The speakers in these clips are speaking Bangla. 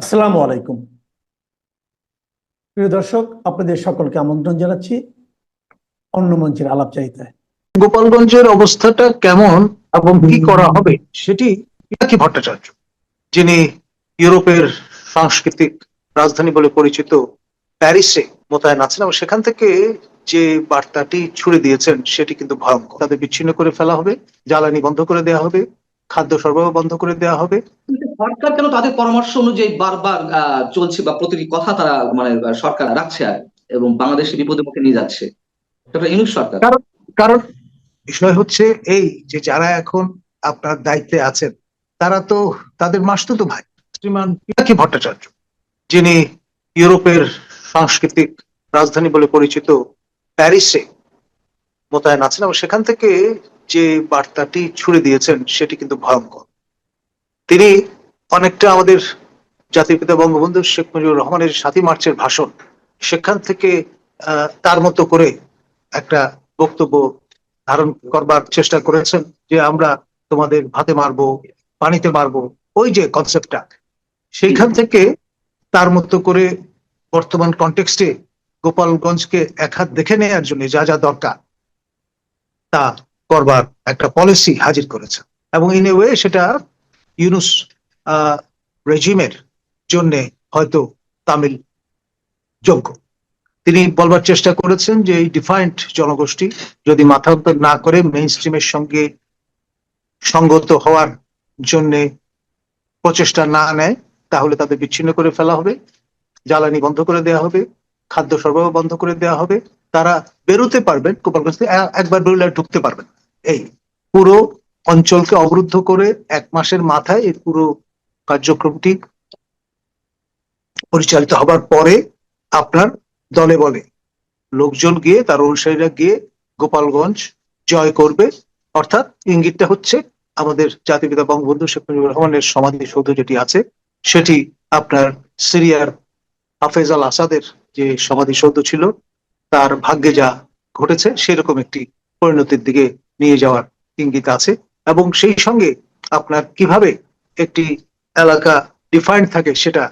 আসসালামু আলাইকুম। প্রিয় দর্শক আপনাদের সকলকে আমন্ত্রণ জানাচ্ছি অন্য মঞ্চের আলাপ চাইতায় গোপালগঞ্জের অবস্থাটা কেমন এবং কি করা হবে সেটি পিনাকি ভট্টাচার্য যিনি ইউরোপের সাংস্কৃতিক রাজধানী বলে পরিচিত প্যারিসে মোতায়েন আছেন এবং সেখান থেকে যে বার্তাটি ছুড়ে দিয়েছেন সেটি কিন্তু ভয়ঙ্কর। তাদের বিচ্ছিন্ন করে ফেলা হবে জ্বালানি বন্ধ করে দেওয়া হবে খাদ্য সরবরাহ বন্ধ করে দেওয়া হবে। সরকার কেন তাদের পরামর্শ অনুযায়ী বারবার চলছে বা প্রতিটি কথা তারা মানে সরকার রাখছে আর এবং বাংলাদেশে বিপদের মুখে নিয়ে যাচ্ছে? সরকার। কারণ বিষয় হচ্ছে এই যে যারা এখন আপনার দায়িত্বে আছেন, তারা তো তাদের মাসতুতো ভাই, শ্রীমান পিনাকি ভট্টাচার্য, যিনি ইউরোপের সাংস্কৃতিক রাজধানী বলে পরিচিত প্যারিসে মোতায়েন আছেন এবং সেখান থেকে যে বার্তাটি ছুড়ে দিয়েছেন, সেটি কিন্তু ভয়ঙ্কর। তিনি অনেকটা আমাদের জাতির পিতা বঙ্গবন্ধু শেখ মুজিবুর রহমানের সাতই মার্চের ভাষণ। সেখান থেকে তার মতো করে একটা বক্তব্য ধারণ করবার চেষ্টা করেছেন যে আমরা তোমাদের ভাতে মারবো, পানিতে মারবো, ওই যে কনসেপ্টটা সেইখান থেকে তার মতো করে বর্তমান কনটেক্সটে গোপালগঞ্জকে এক হাত দেখে নেওয়ার জন্য যা যা দরকার, তা করবার একটা পলিসি হাজির করেছে। এবং ইন এ ওয়ে সেটা ইউনুস রেজিমের জন্য হয়তো তামিল যোগ্য। তিনি বলবার চেষ্টা করেছেন যে এই ডিফাইন্ড জনগোষ্ঠী যদি মাথা উত্তর না করে মেইন স্ট্রিমের সঙ্গে সঙ্গত হওয়ার জন্য প্রচেষ্টা না নেয়, তাহলে তাদের বিচ্ছিন্ন করে ফেলা হবে, জ্বালানি বন্ধ করে দেওয়া হবে, খাদ্য সরবরাহ বন্ধ করে দেওয়া হবে। তারা বেরোতে পারবেন, গোপালগঞ্জ থেকে একবার বেরোলে ঢুকতে পারবেন এই পুরো অঞ্চলকে অবরুদ্ধ করে এক মাসের মাথায় এই পুরো কার্যক্রমটি পরিচালিত হবার পরে আপনার দলে বলে। লোকজন গিয়ে, তার অনুসারীরা গিয়ে গোপালগঞ্জ জয় করবে। অর্থাৎ ইঙ্গিতটা হচ্ছে আমাদের জাতিপিতা বঙ্গবন্ধু শেখ মুজিবুর রহমানের সমাধিসৌধ যেটি আছে, সেটি আপনার সিরিয়ার হাফেজ আল আসাদের যে সমাধিসৌধ ছিল, তার ভাগ্যে যা ঘটেছে, সেরকম একটি পরিণতির দিকে নিয়ে যাওয়ার ইঙ্গিত আছে। এবং সেই সঙ্গে আপনার কীভাবে একটি এলাকা ডিফাইন্ড থাকে সেটা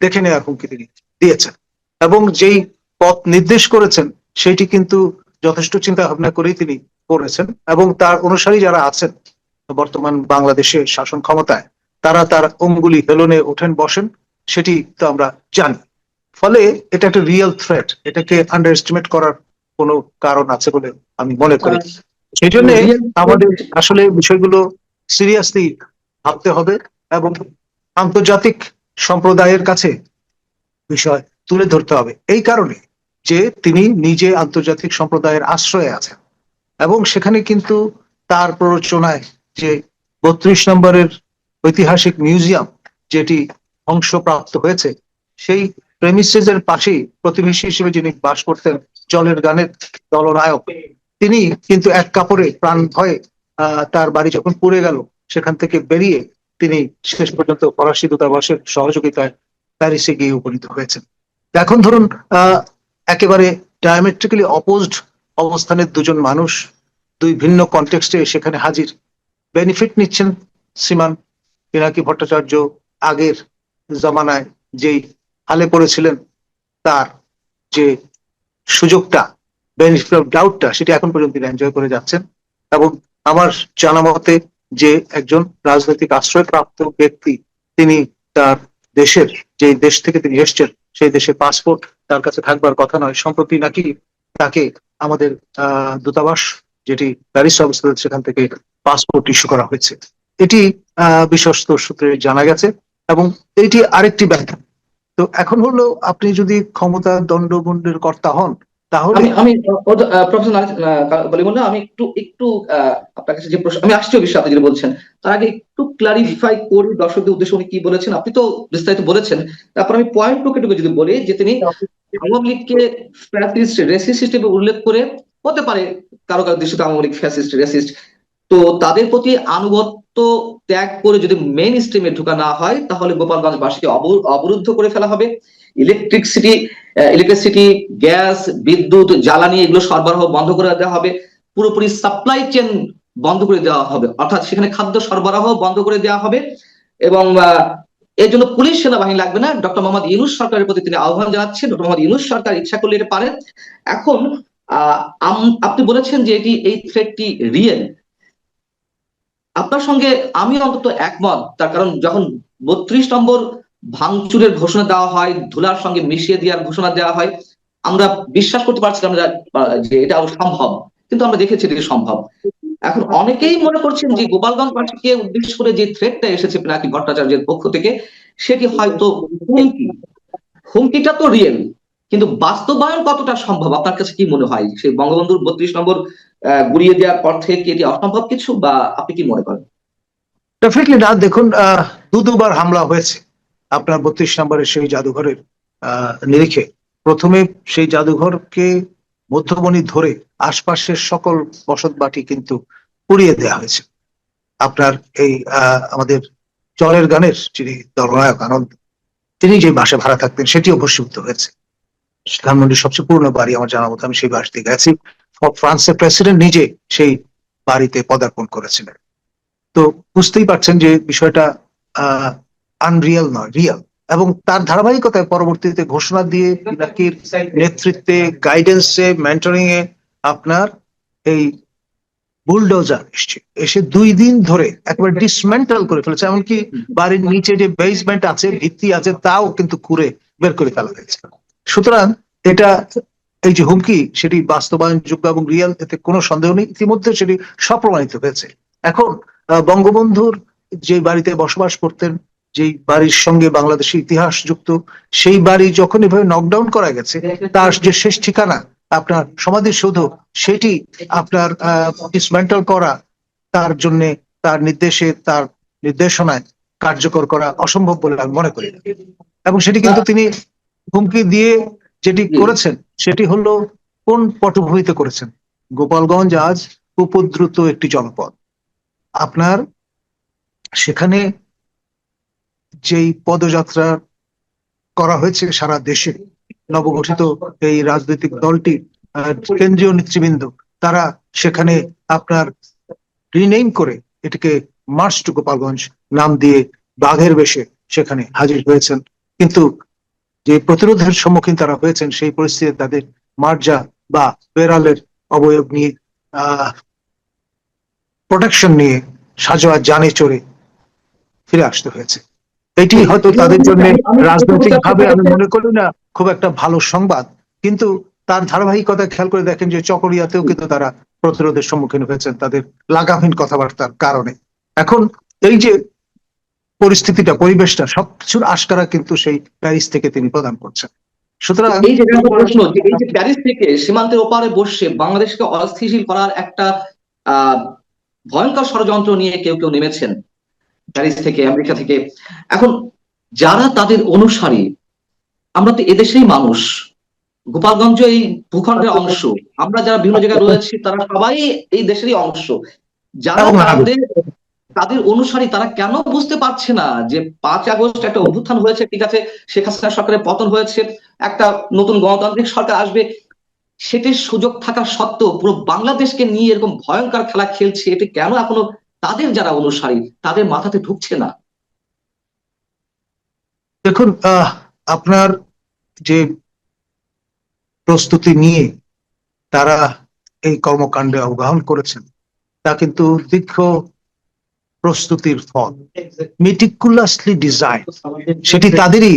দেখে নেওয়ার হুমকি তিনি দিয়েছেন এবং যেই পথ নির্দেশ করেছেন সেটি কিন্তু যথেষ্ট চিন্তা ভাবনা করেই তিনি করেছেন এবং তার অনুসারী যারা আছেন বর্তমান বাংলাদেশে শাসন ক্ষমতায় তারা তার অঙ্গুলি হেলনে ওঠেন বসেন সেটি তো আমরা জানি। ফলে এটা একটা রিয়েল থ্রেট এটাকে আন্ডার এস্টিমেট করার কোনো কারণ আছে বলে আমি মনে করি। সেই জন্য আমাদের আসলে বিষয়গুলো সিরিয়াসলি ভাবতে হবে এবং আন্তর্জাতিক সম্প্রদায়ের কাছে বিষয় তুলে ধরতে হবে। এই কারণে যে তিনি নিজে আন্তর্জাতিক সম্প্রদায়ের আশ্রয়ে আছেন এবং সেখানে কিন্তু তার প্ররোচনায় যে বত্রিশ নম্বরের ঐতিহাসিক মিউজিয়াম যেটি ধ্বংসপ্রাপ্ত হয়েছে, সেই প্রেমিসেস এর পাশেই প্রতিবেশী হিসেবে যিনি বাস করতেন জলের গানের দলনায়ক, তিনি কিন্তু এক কাপড়ে প্রাণ ভয়ে তার বাড়ি যখন পুড়ে গেল, সেখান থেকে বেরিয়ে তিনি শেষ পর্যন্ত ফরাসি দূতাবাসের সহযোগিতায় প্যারিসে গিয়ে উপনীত হয়েছেন। এখন ধরুন একেবারে ডায়ামেট্রিক্যালি অপোজড অবস্থানের দুজন মানুষ দুই ভিন্ন কনটেক্সটে সেখানে হাজির। বেনিফিট নিচ্ছেন শ্রীমান পিনাকি ভট্টাচার্য আগের জমানায় যেই হালে পড়েছিলেন তার যে সুযোগটা বেনিফিট অফ ডাউটটা সেটি এখন পর্যন্ত এনজয় করে যাচ্ছেন। এবং আমার জানা মতে যে একজন রাজনৈতিক আশ্রয়প্রাপ্ত ব্যক্তি, তিনি তার দেশের যে দেশ থেকে তিনি এসছেন, সেই দেশের পাসপোর্ট তার কাছে থাকবার কথা নয়। সম্প্রতি নাকি তাকে আমাদের দূতাবাস, যেটি প্যারিসে অবস্থিত, সেখান থেকে পাসপোর্ট ইস্যু করা হয়েছে। এটি বিশ্বস্ত সূত্রে জানা গেছে এবং এটি আরেকটি ব্যাখ্যা। তো এখন হলো আপনি যদি ক্ষমতা দণ্ডবন্ডের কর্তা হন তাহলে আমি প্রফেসর বলি বললাম আমি একটু একটু আপনার কাছে যে প্রশ্ন আমি আসছি বিষয়ে আপনি যেটা বলছেন। তার আগে একটু ক্লারিফাই করি দর্শকদের উদ্দেশ্যে উনি কি বলেছেন। আপনি তো বিস্তারিত বলেছেন। তারপর আমি পয়েন্ট টুকে টুকে যদি বলি, যে তিনি আওয়ামী লীগকে ফ্যাসিস্ট রেসিস্ট হিসেবে উল্লেখ করে, হতে পারে কারও কারও দৃষ্টিতে আওয়ামী লীগ ফ্যাসিস্ট রেসিস্ট তো তাদের প্রতি আনুগত্য ত্যাগ করে যদি মেইন স্ট্রিমে ঢোকা না হয়, তাহলে গোপালগঞ্জবাসীকে অবরু- অবরুদ্ধ করে ফেলা হবে। ইলেকট্রিসিটি ইলেকট্রিসিটি গ্যাস বিদ্যুৎ, জ্বালানি এগুলো সরবরাহ বন্ধ করে দেওয়া হবে। পুরোপুরি সাপ্লাই চেন বন্ধ করে দেওয়া হবে। অর্থাৎ সেখানে খাদ্য সরবরাহ বন্ধ করে দেওয়া হবে এবং এর জন্য পুলিশ সেনাবাহিনী লাগবে না। ডক্টর মোহাম্মদ ইউনুস সরকারের প্রতি তিনি আহ্বান জানাচ্ছেন। ডক্টর মোহাম্মদ ইউনুস সরকার ইচ্ছা করলে এটা পারেন। এখন আপনি বলেছেন যে এটি, এই থ্রেটটি রিয়েল আপনার সঙ্গে আমি অন্তত একমত, তার কারণ যখন বত্রিশ নম্বর ভাঙচুরের ঘোষণা দেওয়া হয়, ধুলার সঙ্গে মিশিয়ে দেওয়ার ঘোষণা দেওয়া হয়, আমরা বিশ্বাস করতে পারছিলাম যে এটা সম্ভব, কিন্তু আমরা দেখেছি এটা সম্ভব। এখন অনেকেই মনে করছেন যে গোপালগঞ্জ গোপালগঞ্জবাসীকে উদ্দেশ্য করে যে থ্রেটটা এসেছে পিনাকি ভট্টাচার্যের পক্ষ থেকে সেটি হয়তো হুমকি? হুমকিটা তো রিয়েল কিন্তু বাস্তবায়ন কতটা সম্ভব? আপনার কাছে কি মনে হয়? সেই বঙ্গবন্ধুর বত্রিশ নম্বর গুড়িয়ে দেওয়ার পর থেকে কি এটি অসম্ভব কিছু বা আপনি কি মনে করেন? ডেফিনেটলি না, দেখুন দু দুবার হামলা হয়েছে আপনার বত্রিশ নম্বরের সেই জাদুঘরের নিরিখে। প্রথমে সেই জাদুঘরকে মধ্যমণি ধরে আশপাশের সকল বসতবাটি কিন্তু পুড়িয়ে দেওয়া হয়েছে। আপনার এই আমাদের চরের গানের যিনি দলনায়ক আনন্দ, তিনি যে বাসে ভাড়া থাকতেন সেটিও ভস্মীভূত হয়েছে। ধানমন্ডির সবচেয়ে পুরনো বাড়ি আমার জানা মতো আমি সেই বাস দিয়ে গেছি। ফ্রান্সের প্রেসিডেন্ট নিজে সেই বাড়িতে পদার্পণ করেছিলেন। তো বুঝতেই পারছেন যে বিষয়টা আনরিয়াল নয় রিয়াল এবং তার ধারাবাহিকতায় পরবর্তীতে ঘোষণা দিয়ে পিনাকির নেতৃত্বে গাইডেন্সে মেন্টরিং এ আপনার এই বুলডোজার এসছে। এসে দুই দিন ধরে একবার ডিসমেন্টাল করে ফেলেছে, এমনকি বাড়ির নিচে যে বেসমেন্ট আছে, ভিত্তি আছে, তাও কিন্তু খুঁড়ে বের করে ফেলা হয়েছে। সুতরাং এটা এই যে হুমকি সেটি বাস্তবায়নযোগ্য এবং রিয়েল এতে কোনো সন্দেহ নেই। ইতিমধ্যে সেটি সপ্রমাণিত হয়েছে। এখন বঙ্গবন্ধুর যে বাড়িতে বসবাস করতেন যেই বাড়ির সঙ্গে বাংলাদেশের ইতিহাস যুক্ত সেই বাড়ি যখন এভাবে নকডাউন করা গেছে তার যে শেষ ঠিকানা আপনার সমাধিসৌধ সেটি আপনার ডিসমেন্টাল করা তার জন্য তার নির্দেশে তার নির্দেশনায় কার্যকর করা অসম্ভব বলে আমি মনে করি এবং সেটি কিন্তু তিনি হুমকি দিয়ে যেটি করেছেন সেটি হলো কোন পটভূমিতে করেছেন? গোপালগঞ্জ আজ উপদ্রুত একটি জনপদ আপনার সেখানে যেই পদযাত্রা করা হয়েছে সারা দেশে নবগঠিত এই রাজনৈতিক দলটি কেন্দ্রীয় নেতৃবৃন্দ তারা সেখানে আপনার রিনেম করে এটিকে মার্চ টু গোপালগঞ্জ নাম দিয়ে বাঘের বেশে সেখানে হাজির হয়েছেন। কিন্তু যে প্রতিরোধের সম্মুখীন তারা হয়েছেন সেই পরিস্থিতিতে তাদের মার্জা বা বেড়ালের অবয়ব নিয়ে প্রোটেকশন নিয়ে সাজোয়া জানে চড়ে ফিরে আসতে হয়েছে। এটি হয়তো তাদের জন্য রাজনৈতিক ভাবে আমি মনে করি না খুব একটা ভালো সংবাদ। কিন্তু তার ধারাবাহিকতা খেয়াল করে দেখেন যে চকরিয়াতেও কিন্তু তারা প্রতিরোধের সম্মুখীন হয়েছেন তাদের লাগামহীন কথাবার্তার কারণে। এখন এই যে পরিস্থিতিটা পরিবেশটা সবকিছুর আশকারা কিন্তু সেই প্যারিস থেকে তিনি প্রদান করছেন। সুতরাং এই যে প্রশ্ন এই যে প্যারিস থেকে সীমান্তের ওপারে বসে বাংলাদেশকে অস্থিতিশীল করার একটা ভয়ঙ্কর ষড়যন্ত্র নিয়ে কেউ কেউ নেমেছেন প্যারিস থেকে আমেরিকা থেকে। এখন যারা তাদের অনুসারী আমরা তো এদেশেই মানুষ। গোপালগঞ্জ এই ভূখণ্ডের অংশ। আমরা যারা বিভিন্ন জায়গায় রয়েছি তারা সবাই এই দেশেরই অংশ। যারা তাদের তাদের অনুসারী তারা কেন বুঝতে পারছে না যে পাঁচ আগস্ট একটা অভ্যুত্থান হয়েছে, ঠিক আছে? শেখ হাসিনা সরকারের পতন হয়েছে, একটা নতুন গণতান্ত্রিক সরকার আসবে। সেটির সুযোগ থাকা সত্ত্বেও পুরো বাংলাদেশকে নিয়ে এরকম ভয়ঙ্কর খেলা খেলছে, এটি কেন এখনও তাদের যারা অনুসারী, তাদের মাথাতে ঢুকছে না? দেখুন আপনার যে প্রস্তুতি নিয়ে তারা এই কর্মকাণ্ডে অবগাহন করেছেন, তা কিন্তু দীর্ঘ প্রস্তুতির ফল। মেটিকুলাসলি ডিজাইন সেটি তাদেরই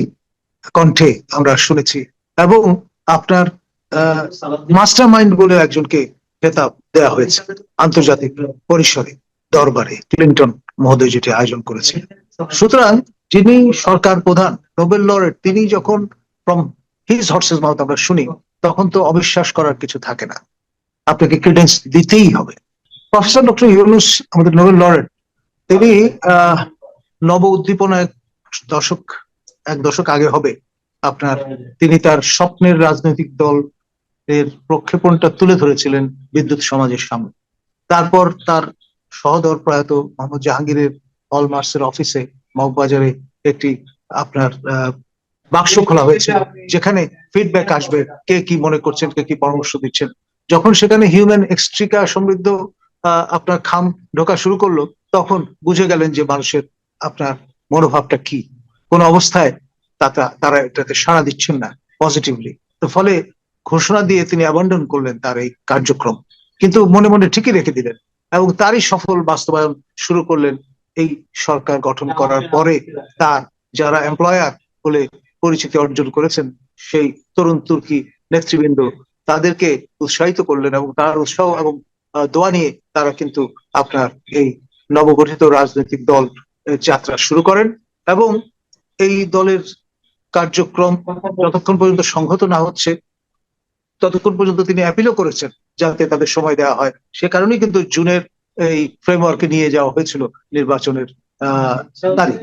কণ্ঠে আমরা শুনেছি। এবং আপনার মাস্টার মাইন্ড বলে একজনকে খেতাব দেওয়া হয়েছে আন্তর্জাতিক পরিসরে দরবারে ক্লিন্টন মহোদয় যেটি আয়োজন করেছিলেন সুতরাং যিনি সরকার প্রধান নোবেল লরেট তিনি যখন ফ্রম হিজ হর্সেস মাউথ আমরা শুনি তখন তো অবিশ্বাস করার কিছু থাকে না। আপনাকে ক্রেডেন্স দিতেই হবে। প্রফেসর ডক্টর ইউনুস আমাদের নোবেল লরেট তিনি নব উদ্দীপনা এক দশক এক দশক আগে হবে। আপনার, তিনি তার স্বপ্নের রাজনৈতিক দল এর প্রক্ষেপণটা তুলে ধরেছিলেন বিদ্যুৎ সমাজের সামনে। তারপর তার সহদর প্রয়াত মোহাম্মদ জাহাঙ্গীরের হলমার্কসের অফিসে, মগবাজারে একটি আপনার বাক্স খোলা হয়েছে যেখানে ফিডব্যাক আসবে, কে কি মনে করছেন, কে কি পরামর্শ দিচ্ছেন। যখন সেখানে হিউম্যান এক্সট্রিকা সমৃদ্ধ আপনার খাম ঢোকা শুরু করল, তখন বুঝে গেলেন যে মানুষের আপনার মনোভাবটা কি? কোন অবস্থায় তারা তারা এটাতে সাড়া দিচ্ছেন না পজিটিভলি তো ফলে ঘোষণা দিয়ে তিনি অ্যাবান্ডন করলেন তার এই কার্যক্রম। কিন্তু মনে মনে ঠিকই রেখে দিলেন এবং তারই সফল বাস্তবায়ন শুরু করলেন এই সরকার গঠন করার পরে তার যারা এমপ্লয়ার বলে পরিচিতি অর্জন করেছেন, সেই তরুণ তুর্কি নেতৃবৃন্দ তাদেরকে উৎসাহিত করলেন এবং তার উৎসাহ এবং দোয়া নিয়ে তারা কিন্তু আপনার এই নবগঠিত রাজনৈতিক দল যাত্রা শুরু করেন এবং এই দলের কার্যক্রম যতক্ষণ পর্যন্ত সংহত না হচ্ছে, ততক্ষণ পর্যন্ত তিনি অ্যাপিলও করেছেন যাতে তাদের সময় দেওয়া হয়। সে কারণেই কিন্তু জুনের এই ফ্রেমওয়ার্কে নিয়ে যাওয়া হয়েছিল নির্বাচনের তারিখ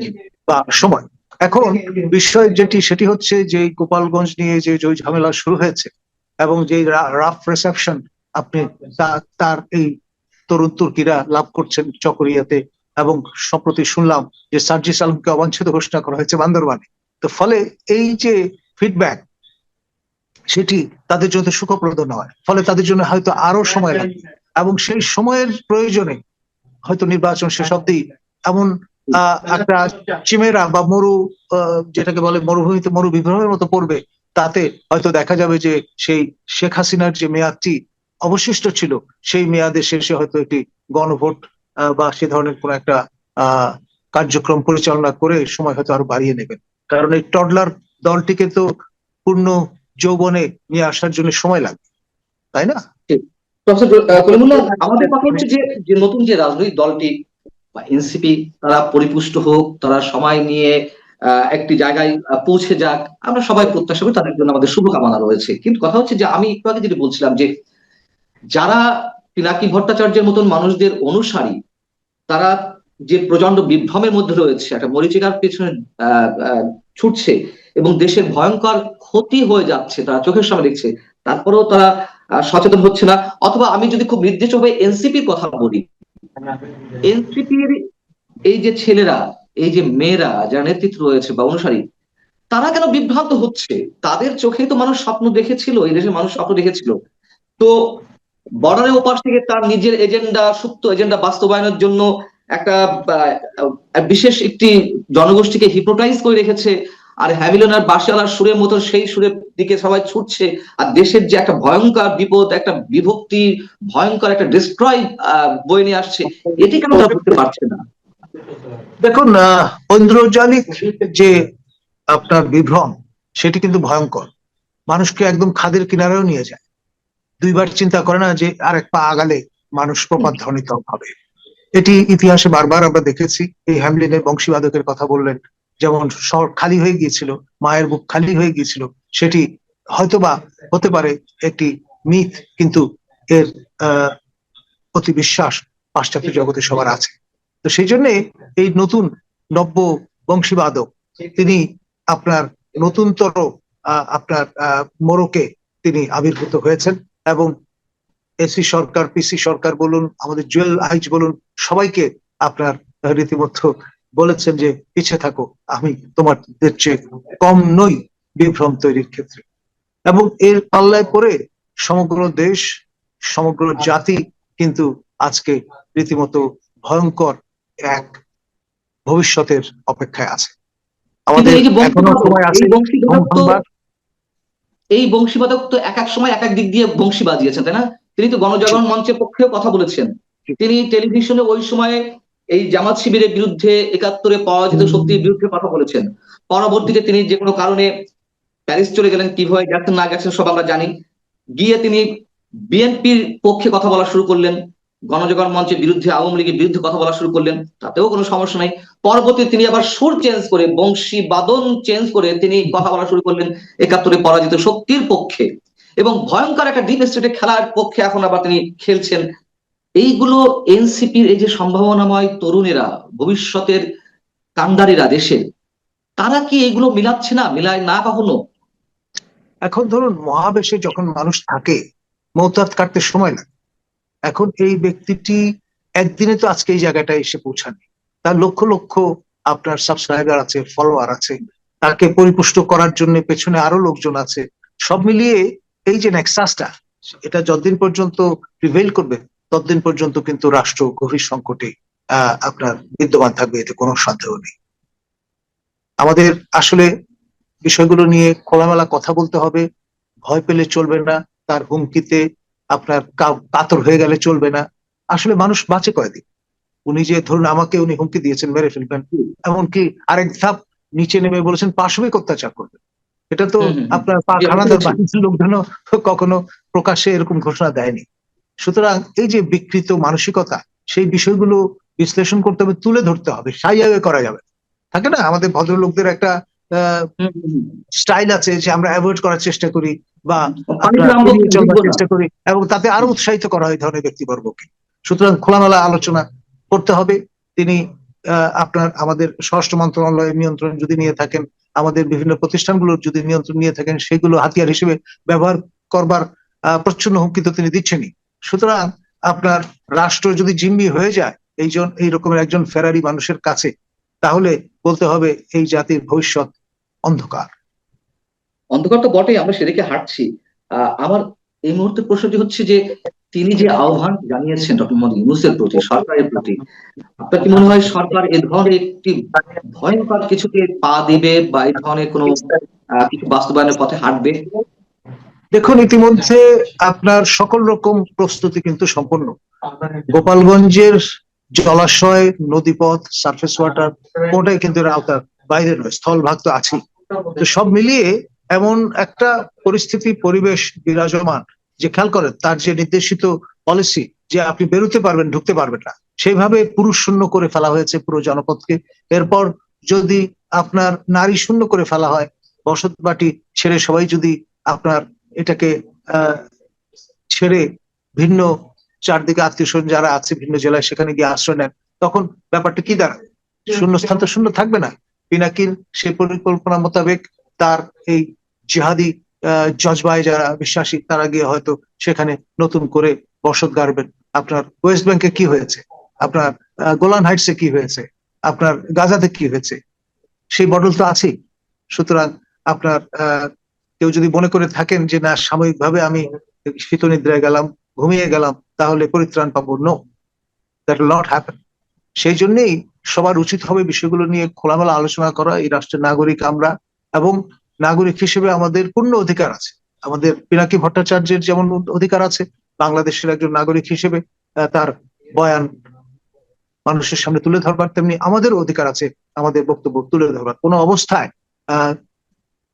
বা সময়। এখন বিষয় যেটি, সেটি হচ্ছে যে গোপালগঞ্জ নিয়ে যে যে ঝামেলা শুরু হয়েছে এবং যে রাফ রিসেপশন আপনি তার এই তরুণ তুর্কিরা লাভ করছেন চকরিয়াতে এবং সম্প্রতি শুনলাম যে সার্জিস আলমকে অবাঞ্ছিত ঘোষণা করা হয়েছে বান্দরবানে। তো ফলে এই যে ফিডব্যাক সেটি তাদের জন্য সুখপ্রদ নয়। ফলে তাদের জন্য হয়তো আরও সময় লাগবে। এবং সেই সময়ের প্রয়োজনে হয়তো নির্বাচন শেষ অব্দি এমন একটা চিমেরা বা মরু যেটাকে বলে মরুভূমিতে মরু বিভ্রমের মতো পড়বে। তাতে হয়তো দেখা যাবে যে সেই শেখ হাসিনার যে মেয়াদটি অবশিষ্ট ছিল। সেই মেয়াদে শেষে হয়তো একটি গণভোট বা সে ধরনের কোন একটা কার্যক্রম পরিচালনা করে সময় হয়তো আরও বাড়িয়ে নেবেন। কারণ এই টডলার দলটিকে তো পূর্ণ যৌবনে নিয়ে আসার জন্য সময় লাগবে তাই না? আমাদের কথা হচ্ছে যে যে নতুন যে রাজনৈতিক দলটি বা এনসিপি তারা পরিপুষ্ট হোক তারা সময় নিয়ে আহ, একটি জায়গায় পৌঁছে যাক আমরা সবাই প্রত্যাশা করি তাদের জন্য আমাদের শুভকামনা রয়েছে। কিন্তু কথা হচ্ছে যে আমি একটু আগে যেটা বলছিলাম যে যারা পিনাকি ভট্টাচার্যের মতন মানুষদের অনুসারী, তারা যে প্রচণ্ড বিভ্রমের মধ্যে রয়েছে, একটা মরিচিকার পেছনে ছুটছে এবং দেশের ভয়ঙ্কর ক্ষতি হয়ে যাচ্ছে, তারা চোখের সামনে দেখছে, তারপরেও তারা সচেতন হচ্ছে না। অথবা আমি যদি খুব নির্দিষ্টভাবে এনসিপির কথা বলি, এনসিপির এই যে ছেলেরা, এই যে মেয়েরা, যারা নেতৃত্ব রয়েছে বা অনুসারী, তারা কেন বিভ্রান্ত হচ্ছে? তাদের চোখেই তো মানুষ স্বপ্ন দেখেছিল, এই দেশের মানুষ স্বপ্ন দেখেছিল। তো বর্ডারের ওপাশ থেকে তার নিজের এজেন্ডা, সুপ্ত এজেন্ডা বাস্তবায়নের জন্য একটা বিশেষ একটি জনগোষ্ঠীকে হিপ্নোটাইজ করে রেখেছে। আর হ্যামিলন আর সুরের মতো সেই সুরের দিকে সবাই ছুটছে। আর দেশের যে একটা ভয়ঙ্কর বিপদ, একটা বিভক্তি, ভয়ঙ্কর একটা ডিস্ট্রয় বয়ে নিয়ে আসছে এটি কেন তারা করতে পারছে না? দেখুন ঐন্দ্রজালিক যে আপনার বিভ্রম, সেটি কিন্তু ভয়ঙ্কর। মানুষকে একদম খাদের কিনারেও নিয়ে যায়। দুইবার চিন্তা করে না যে আর এক পা আগালে মানুষ প্রপাত ধ্বনিত হবে। এটি ইতিহাসে বারবার আমরা দেখেছি। এই হ্যামলিনের বংশীবাদকের কথা বললেন। যেমন শহর খালি হয়ে গিয়েছিল মায়ের বুক খালি হয়ে গিয়েছিল সেটি হয়তোবা হতে পারে একটি মিথ কিন্তু এর আহ অতি বিশ্বাস পাশ্চাত্য জগতে সবার আছে। তো সেই জন্যে এই নতুন নব্য বংশীবাদক তিনি আপনার নতুনতর আহ, আপনার আহ, মোড়কে তিনি আবির্ভূত হয়েছেন। এবং এসি সরকার পিসি সরকার বলুন আমাদের জুয়েল আইচ বলুন সবাইকে আপনার রীতিমতো বলেছেন যে পিছিয়ে থাকো আমি তোমাদের চেয়ে কম নই বিভ্রম তৈরির ক্ষেত্রে। এবং এর পাল্লায় পড়ে সমগ্র দেশ সমগ্র জাতি কিন্তু আজকে রীতিমতো ভয়ঙ্কর এক ভবিষ্যতের অপেক্ষায় আছে। আমাদের এখনও সময় আছে। এই বংশীবাদক তো এক এক সময় এক এক দিক দিয়ে বংশী বাজিয়েছেন তাই না? তিনি তো গণজাগরণ মঞ্চের পক্ষেও কথা বলেছেন। তিনি টেলিভিশনে ওই সময় এই জামাত শিবিরের বিরুদ্ধে একাত্তরে পাওয়া যেত শক্তির বিরুদ্ধে কথা বলেছেন। পরবর্তীতে তিনি যে কোনো কারণে প্যারিস চলে গেলেন, কীভাবে গেছেন, না গেছেন সব আমরা জানি। গিয়ে তিনি বিএনপির পক্ষে কথা বলা শুরু করলেন। গণজাগরণ মঞ্চের বিরুদ্ধে আওয়ামী লীগের বিরুদ্ধে কথা বলা শুরু করলেন, তাতেও কোনো সমস্যা নাই। পরবর্তী তিনি আবার সুর চেঞ্জ করে, বংশী বাদন চেঞ্জ করে তিনি কথা বলা শুরু করলেন একাত্তরে পরাজিত শক্তির পক্ষে। এবং ভয়ঙ্কর একটা ডিপ স্টেটে খেলার পক্ষে এখন আবার তিনি খেলছেন। এইগুলো এনসিপির এই যে সম্ভাবনাময় তরুণেরা, ভবিষ্যতের কান্ডারিরা দেশের তারা কি এগুলো মিলাচ্ছে না, মিলায় না কখনো? এখন ধরুন মহাবেশে যখন মানুষ থাকে মৌতাত কাটতে সময় লাগে। এখন এই ব্যক্তিটি একদিনে তো আজকে এই জায়গাটায় এসে পৌঁছানি তার লক্ষ লক্ষ আপনার সাবস্ক্রাইবার আছে ফলোয়ার আছে, তাকে পরিপুষ্ট করার জন্য পেছনে আরও লোকজন আছে। সব মিলিয়ে এই যে নেক্সাসটা এটা যতদিন পর্যন্ত প্রিভেল করবে, ততদিন পর্যন্ত কিন্তু রাষ্ট্র গভীর সংকটে আপনার বিদ্যমান থাকবে, এতে কোনো সন্দেহ নেই। আমাদের আসলে বিষয়গুলো নিয়ে খোলামেলা কথা বলতে হবে, ভয় পেলে চলবে না, তার হুমকিতে আপনার কাতর হয়ে গেলে চলবে না। আসলে মানুষ বাঁচে কয়দিন? উনি যে ধরুন আমাকে উনি হুমকি দিয়েছেন মেরে ফেলবেন। এমনকি আরেক ধাপ নিচে নেমে বলেছেন পাশবিক অত্যাচার করবে। এটা তো। আপনার বাহিনীর লোকজনও কখনো প্রকাশ্যে এরকম ঘোষণা দেয়নি। সুতরাং এই যে বিকৃত মানসিকতা সেই বিষয়গুলো বিশ্লেষণ করতে হবে তুলে ধরতে হবে সাইয়াবে করা যাবে। থাকে না? আমাদের ভদ্রলোকদের একটা। স্টাইল আছে যে আমরা অ্যাভয়েড করার চেষ্টা করি। বা। চেষ্টা করি এবং তাতে আরও উৎসাহিত করা হয় ধরনের ব্যক্তিবর্গকে। সুতরাং খোলামেলা আলোচনা করতে হবে। তিনি আপনার আমাদের স্বরাষ্ট্র মন্ত্রণালয়ের নিয়ন্ত্রণ যদি নিয়ে থাকেন আমাদের বিভিন্ন প্রতিষ্ঠানগুলোর যদি নিয়ন্ত্রণ নিয়ে থাকেন সেগুলো হাতিয়ার হিসেবে ব্যবহার করবার প্রচ্ছন্ন হুমকি তো তিনি দিচ্ছেনই। সুতরাং আপনার রাষ্ট্র যদি জিম্মি হয়ে যায় এই জন এই রকমের একজন ফেরারি মানুষের কাছে তাহলে বলতে হবে এই জাতির ভবিষ্যৎ অন্ধকার। অন্ধকার তো বটেই, আমরা সেদিকে হাঁটছি। আমার এই মুহূর্তে প্রশ্নটি হচ্ছে যে, তিনি যে আহ্বান জানিয়েছেন ডক্টর মোহাম্মদ ইউনূসের প্রতি, সরকারের প্রতি, আপনার কি মনে হয় সরকার এ ধরনের একটি ভয়ঙ্কর কিছুকে পা দিবে বা এই ধরনের কোনো কিছু বাস্তবায়নের পথে হাঁটবে? দেখুন, ইতিমধ্যে আপনার সকল রকম প্রস্তুতি কিন্তু সম্পন্ন গোপালগঞ্জের জলাশয়, নদীপথ সারফেস ওয়াটার কোনটাই কিন্তু আওতার বাইরে নয়, স্থলভাগ তো আছেই। তো সব মিলিয়ে এমন একটা পরিস্থিতি, পরিবেশ বিরাজমান যে খেয়াল করেন, তার যে নির্দেশিত পলিসি যে আপনি বেরোতে পারবেন, ঢুকতে পারবেন না, সেইভাবে পুরুষ শূন্য করে ফেলা হয়েছে পুরো জনপদকে। এরপর যদি আপনার নারী শূন্য করে ফেলা হয়, বসত বাটি ছেড়ে সবাই যদি আপনার এটাকে ছেড়ে ভিন্ন চারদিকে আত্মীয় স্বজন যারা আছে ভিন্ন জেলায় সেখানে গিয়ে আশ্রয় নেন, তখন ব্যাপারটা কি দাঁড়ায়? শূন্যস্থান তো শূন্য থাকবে না। পিনাকির সেই পরিকল্পনা মোতাবেক তার এই জিহাদি আহ, জজবায় যারা বিশ্বাসী তারা গিয়ে হয়তো সেখানে নতুন করে বসত গাড়বেন। আপনার ওয়েস্ট ব্যাংকে কি হয়েছে? আপনার গোলান হাইটসে কি হয়েছে? আপনার গাজাতে কি হয়েছে? সেই মডেল তো আছেই। সুতরাং আপনার কেউ যদি মনে করে থাকেন যে না সাময়িকভাবে আমি শীত নিদ্রায় গেলাম ঘুমিয়ে গেলাম তাহলে পরিত্রাণ পাবো। নো দ্যাট নট হ্যাপেন সেই জন্যেই সবার উচিত হবে বিষয়গুলো নিয়ে খোলামেলা আলোচনা করা এই রাষ্ট্রের নাগরিক আমরা এবং নাগরিক হিসেবে আমাদের পূর্ণ অধিকার আছে। আমাদের পিনাকি ভট্টাচার্যের যেমন অধিকার আছে, বাংলাদেশের একজন নাগরিক হিসেবে তার বয়ান মানুষের সামনে তুলে ধরবার তেমনি আমাদেরও অধিকার আছে, আমাদের বক্তব্য তুলে ধরবার। কোনো অবস্থায়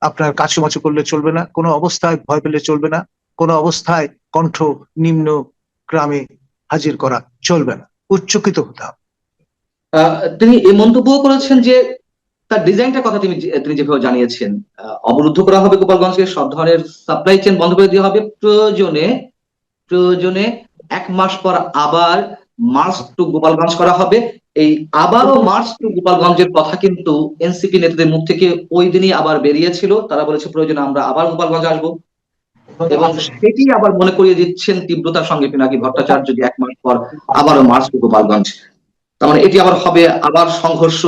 আপনার কাছুমাছু করলে চলবে না, কোনো অবস্থায় ভয় পেলে চলবে না, কোনো অবস্থায় কণ্ঠ নিম্ন গ্রামে হাজির করা চলবে না। উচ্চকিত হতে হবে। তিনি এই মন্তব্য করেছেন যে তার ডিজাইনটার কথা তিনি তিনি যেভাবে জানিয়েছেন অবরুদ্ধ করা হবে গোপালগঞ্জকে, সব ধরনের সাপ্লাই চেন বন্ধ করে দেওয়া হবে। প্রয়োজনে প্রয়োজনে এক মাস পর আবার মার্চ টু গোপালগঞ্জ করা হবে। এই আবারও মার্চ টু গোপালগঞ্জের কথা কিন্তু এনসিপি নেতাদের মুখ থেকে ওই দিনই আবার বেরিয়েছিল। তারা বলেছে, প্রয়োজনে আমরা আবার গোপালগঞ্জ আসব। এবং সেটি আবার মনে করিয়ে দিচ্ছেন তীব্রতার সঙ্গে পিনাকি ভট্টাচার্য যে এক মাস পর আবারও মার্চ টু গোপালগঞ্জ। তার মানে এটি আবার হবে, আবার সংঘর্ষ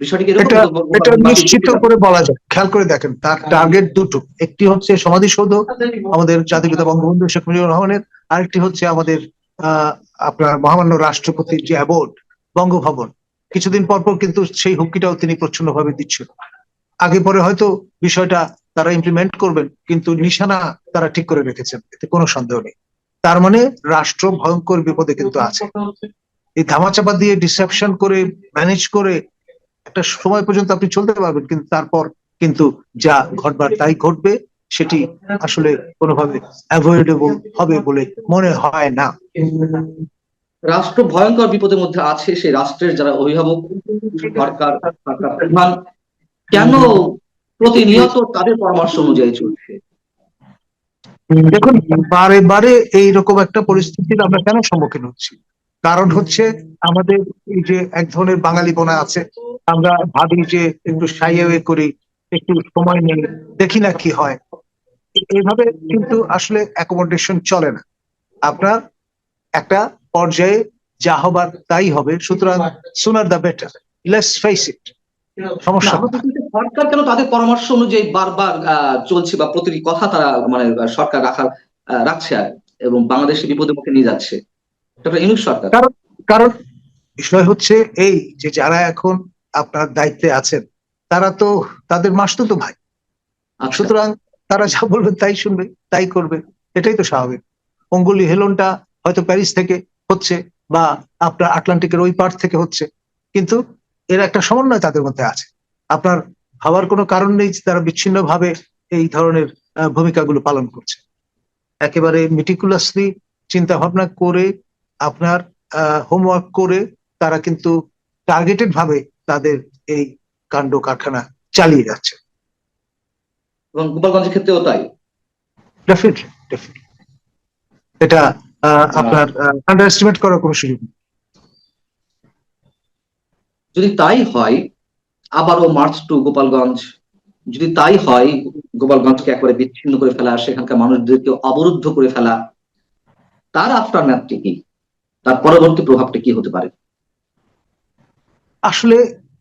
বিষয়টি এটা এটা নিশ্চিত করে বলা যায়। খেয়াল করে দেখেন তার টার্গেট দুটো। একটি হচ্ছে সমাধিসৌধ আমাদের জাতিপিতা বঙ্গবন্ধু শেখ মুজিবুর রহমানের আরেকটি হচ্ছে আমাদের আপনার মহামান্য রাষ্ট্রপতির যে অ্যাবোর্ড বঙ্গভবন। কিছুদিন পর পর কিন্তু সেই হুমকিটাও তিনি প্রচ্ছন্নভাবে দিচ্ছেন। আগে পরে হয়তো বিষয়টা তারা ইমপ্লিমেন্ট করবেন কিন্তু নিশানা তারা ঠিক করে রেখেছেন এতে কোনো সন্দেহ নেই। তার মানে রাষ্ট্র ভয়ঙ্কর বিপদে কিন্তু আছে। এই ধামাচাপা দিয়ে ডিসেপশন করে ম্যানেজ করে একটা সময় পর্যন্ত আপনি চলতে পারবেন কিন্তু তারপর কিন্তু যা ঘটবার তাই ঘটবে সেটি আসলে কোনোভাবে অ্যাভয়েডেবল হবে বলে মনে হয় না। রাষ্ট্র ভয়ঙ্কর বিপদের মধ্যে আছে সেই রাষ্ট্রের যারা অভিভাবক সরকার সরকার প্রধান কেন প্রতিনিয়ত তাদের পরামর্শ অনুযায়ী চলছে? দেখুন বারে বারে এইরকম একটা পরিস্থিতির আমরা কেন সম্মুখীন হচ্ছি? কারণ হচ্ছে আমাদের এই যে এক ধরনের বাঙালি বোনা আছে আমরা ভাবি যে একটু সাইয়ে করি একটু সময় নেই দেখি না কি হয়। এইভাবে কিন্তু আসলে অ্যাকোমোডেশন চলে না। আপনার একটা পর্যায়ে যা হবার তাই হবে সুতরাং sooner the better let's face it সমস্যা সরকার কেন তাদের পরামর্শ অনুযায়ী বারবার চলছে বা প্রতিটি কথা তারা মানে সরকার রাখার রাখছে আর এবং বাংলাদেশে বিপদের মুখে নিয়ে যাচ্ছে। ডক্টর সরকার। কারণ বিষয় হচ্ছে এই যে যারা এখন আপনার দায়িত্বে আছেন তারা তো তাদের মাসতুতো ভাই। আচ্ছা। সুতরাং তারা যা বলবেন তাই শুনবে তাই করবে এটাই তো স্বাভাবিক। অঙ্গুলি হেলনটা হয়তো প্যারিস থেকে হচ্ছে বা আপনার আটলান্টিকের ওই পার্ট থেকে হচ্ছে কিন্তু এর একটা সমন্বয় তাদের মধ্যে আছে। আপনার ভাবার কোনো কারণ নেই যে তারা বিচ্ছিন্নভাবে এই ধরনের ভূমিকাগুলো পালন করছে। একেবারে মিটিকুলাসলি চিন্তা ভাবনা করে আপনার হোমওয়ার্ক করে তারা কিন্তু টার্গেটেড ভাবে তাদের এই কাণ্ড কারখানা চালিয়ে যাচ্ছে। এবং গোপালগঞ্জের ক্ষেত্রেও তাই? ডেফিনেটলি ডেফিনেটলি এটা আপনার আন্ডার এস্টিমেট করার কোনো সুযোগ নেই। যদি তাই হয় আবারও মার্চ টু গোপালগঞ্জ যদি তাই হয় গোপালগঞ্জকে একবারে বিচ্ছিন্ন করে ফেলা সেখানকার মানুষদেরকে অবরুদ্ধ করে ফেলা তার আফটার ম্যাথটি কি? তার পরবর্তী প্রভাবটা কি হতে পারে? আসলে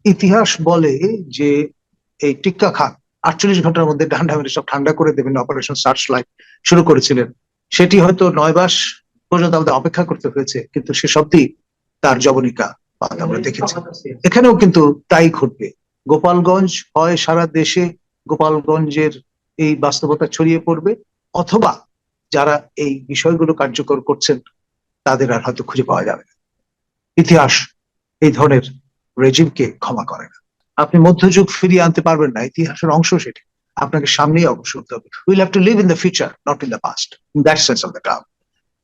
ইতিহাস বলে যে এই টিক্কা খান আটচল্লিশ ঘণ্টার মধ্যে ঠান্ডা মেরে সব ঠান্ডা করে দেবেন অপারেশন সার্চ লাইট শুরু করেছিলেন। সেটি হয়তো নয় মাস পর্যন্ত আমাদের অপেক্ষা করতে হয়েছে কিন্তু সে সবটি তার জবনিকা আমরা দেখেছি। এখানেও কিন্তু তাই ঘটবে। গোপালগঞ্জ হয় সারা দেশে গোপালগঞ্জের এই বাস্তবতা ছড়িয়ে পড়বে অথবা যারা এই বিষয়গুলো কার্যকর করছেন তাদের আর হয়তো খুঁজে পাওয়া যাবে না। ইতিহাস এই ধরনের রেজিমকে ক্ষমা করে না। আপনি মধ্যযুগ ফিরিয়ে আনতে পারবেন না, ইতিহাসের অংশ সেটি। আপনাকে সামনেই অগ্রসর হতে হবে। Will have to live in the future not in the past in that sense of the term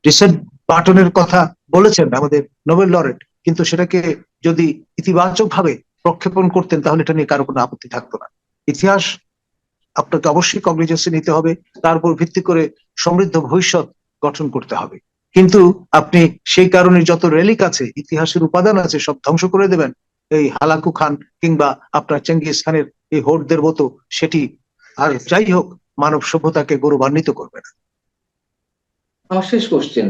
recent বাটনের কথা বলেছেন আমাদের নোবেল লরেট কিন্তু সেটাকে যদি ইতিবাচক ভাবে প্রক্ষেপণ করতেন, তাহলে এটা নিয়ে কারও কোনো আপত্তি থাকতো না। ইতিহাস আপনাকে অবশ্যই কগনিজেন্সে নিতে হবে, তার উপর ভিত্তি করে সমৃদ্ধ ভবিষ্যৎ গঠন করতে হবে। কিন্তু আপনি সেই কারণে যত রেলিক আছে, ইতিহাসের উপাদান আছে, সব ধ্বংস করে দেবেন। এই হালাকু খান কিংবা আপনার চেঙ্গিস খানের এই হোর্টদের মতো সেটি আর যাই হোক মানব সভ্যতাকে গৌরবান্বিত করবে না। আমার শেষ কোশ্চেন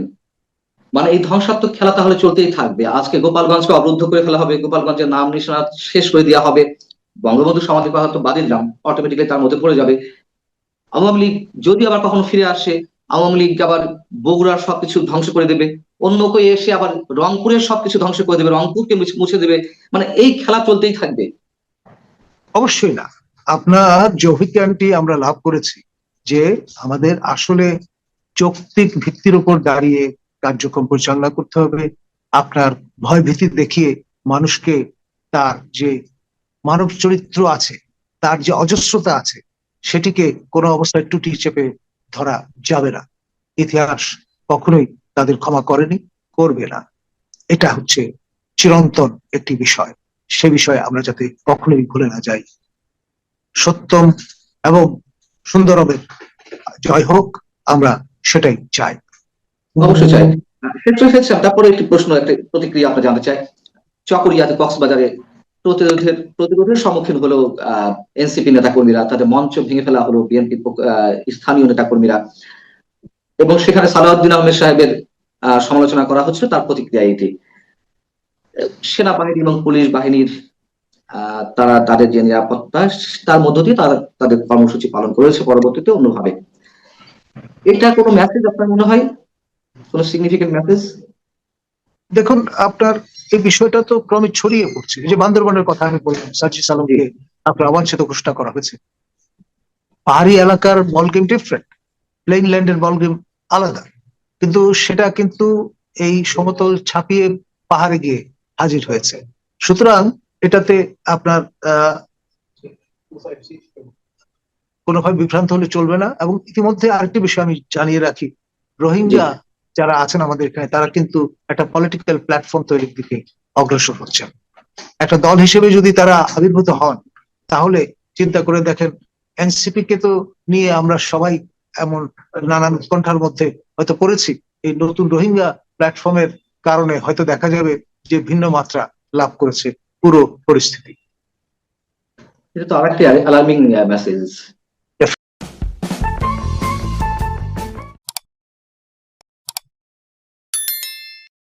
মানে এই ধ্বংসাত্মক খেলা তাহলে চলতেই থাকবে। আজকে গোপালগঞ্জকে অবরুদ্ধ করে ফেলা হবে গোপালগঞ্জের নাম নিশানা শেষ করে দেওয়া হবে। বঙ্গবন্ধু সমাধি কথা তো বাদ দিলাম অটোমেটিক্যালি তার মধ্যে পড়ে যাবে। আওয়ামী লীগ যদি আবার কখনো ফিরে আসে আওয়ামী লীগ আবার বগুড়ার সবকিছু ধ্বংস করে দেবে। অন্য কেউ এসে আবার রংপুরের সবকিছু ধ্বংস করে দেবে, রংপুরকে মুছে- দেবে মানে এই খেলা চলতেই থাকবে। অবশ্যই না। আপনার যে অভিজ্ঞানটি আমরা লাভ করেছি যে আমাদের আসলে যৌক্তিক ভিত্তির উপর দাঁড়িয়ে কার্যক্রম পরিচালনা করতে হবে, আপনার ভয় ভীতি দেখিয়ে মানুষকে তার যে মানব চরিত্র আছে, তার যে অজস্রতা আছে, সেটিকে কোনো অবস্থায় টুটি চেপে ধরা যাবে না। ইতিহাস কখনোই তাদের ক্ষমা করেনি, করবে না। এটা হচ্ছে চিরন্তন একটি বিষয়। সে বিষয়ে আমরা যাতে কখনোই ভুলে না যাই। সত্যম এবং সুন্দরমের জয় হোক, আমরা সেটাই চাই। অবশ্যই চাই। তারপরে একটি প্রশ্ন, একটা প্রতিক্রিয়া আমরা জানতে চাই। চকরিয়াতে কক্সবাজারে প্রতিরোধের প্রতিরোধের সম্মুখীন হলো, আহ, এনসিপি নেতাকর্মীরা, তাদের মঞ্চ ভেঙে ফেলা হলো বিএনপি স্থানীয় নেতাকর্মীরা। এবং সেখানে সালাউদ্দিন আহমেদ সাহেবের আহ, সমালোচনা করা হচ্ছিল তার প্রতিক্রিয়া এটি। সেনাবাহিনী এবং পুলিশ বাহিনীর তারা তাদের যে নিরাপত্তা তার মধ্য দিয়ে তারা তাদের কর্মসূচি পালন করেছে পরবর্তীতে অন্যভাবে। এটা কোনো মেসেজ আপনার মনে হয়? কোনো সিগনিফিকেন্ট মেসেজ দেখুন আপনার এই বিষয়টা তো ক্রমে ছড়িয়ে পড়ছে। যে বান্দরবানের কথা আমি বললাম সার্জি সালামকে আপনার অবাঞ্ছিত ঘোষণা করা হয়েছে। পাহাড়ি এলাকার বল গেম ডিফারেন্ট প্লেইন ল্যান্ডের বল গেম আলাদা। কিন্তু সেটা কিন্তু এই সমতল ছাপিয়ে পাহাড়ে গিয়ে হাজির হয়েছে। সুতরাং এটাতে আপনার কোনোভাবে বিভ্রান্ত হলে চলবে না। এবং ইতিমধ্যে আরেকটি বিষয় আমি জানিয়ে রাখি। রোহিঙ্গা যারা আছেন আমাদের এখানে তারা কিন্তু একটা পলিটিক্যাল প্ল্যাটফর্ম তৈরির দিকে অগ্রসর হচ্ছেন। একটা দল হিসেবে যদি তারা আবির্ভূত হন তাহলে চিন্তা করে দেখেন এনসিপি কে তো নিয়ে আমরা সবাই এমন নানান উৎকণ্ঠার মধ্যে হয়তো পড়েছি। এই নতুন রোহিঙ্গা প্ল্যাটফর্মের কারণে হয়তো দেখা যাবে যে ভিন্ন মাত্রা লাভ করেছে পুরো পরিস্থিতি। এটা তো আরেকটি অ্যালার্মিং মেসেজ